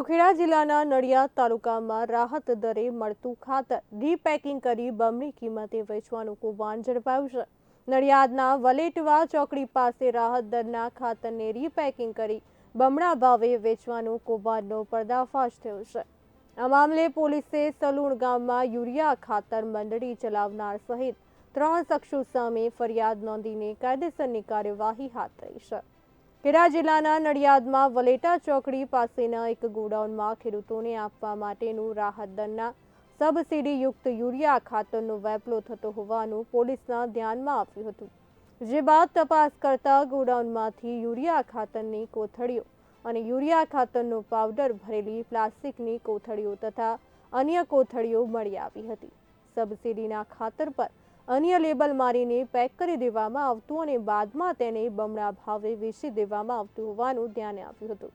તો જિલ્લાના નડિયાદ તાલુકામાં રાહત દરે મળતું ખાતર રીપેકિંગ કરી બમણી કિંમતે વેચવાનું કૌભાંડ ઝડપાયું છે. નડિયાદના વલેટવા ચોકડી પાસે રાહત દરના ખાતરને રીપેકિંગ કરી બમણા ભાવે વેચવાનું કૌભાંડનો પર્દાફાશ થયો છે. આ મામલે પોલીસે સલુણ ગામમાં યુરિયા ખાતર મંડળી ચલાવનાર સહિત ત્રણ શખ્સો સામે ફરિયાદ નોંધીને કાયદેસરની કાર્યવાહી હાથ ધરી છે. ખેડા જિલ્લાના નડિયાદમાં વલેટા ચોકડી પાસેના એક ગોડાઉનમાં ખેડૂતોને આપવા માટેનું રાહત દરના સબસિડીયુક્ત યુરિયા ખાતરનો વેપલો થતો હોવાનું પોલીસના ધ્યાનમાં આવ્યું હતું. જે બાદ તપાસ કરતા ગોડાઉનમાંથી યુરિયા ખાતરની કોથળીઓ અને યુરિયા ખાતરનો પાવડર ભરેલી પ્લાસ્ટિકની કોથળીઓ તથા અન્ય કોથળીઓ મળી આવી હતી. સબસિડીના ખાતર પર અન્ય લેબલ મારીને પેક કરી દેવામાં આવતું અને બાદમાં તેને બમણા ભાવે વેચી દેવામાં આવતું હોવાનું ધ્યાને આવ્યું હતું.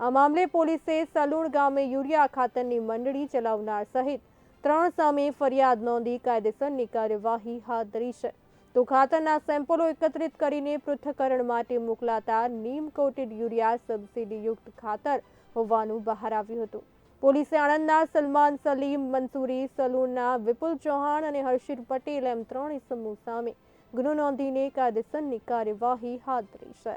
આ મામલે પોલીસે સલુણ ગામે યુરિયા ખાતરની મંડળી ચલાવનાર સહિત ત્રણ સામે ફરિયાદ નોંધી કાયદેસરની કાર્યવાહી હાથ ધરી છે. તો ખાતરના સેમ્પલો એકત્રિત કરીને પૃથ્થકરણ માટે મોકલાતા નીમ કોટેડ યુરિયા સબસિડીયુક્ત ખાતર હોવાનું બહાર આવ્યું હતું. પોલીસે આણંદના સલમાન સલીમ મંસૂરી, સલૂનના વિપુલ ચૌહાણ અને હર્ષિર પટેલ એમ ત્રણ ઇસમો સામે ગુનો નોંધીને કાયદેસરની કાર્યવાહી હાથ ધરી છે.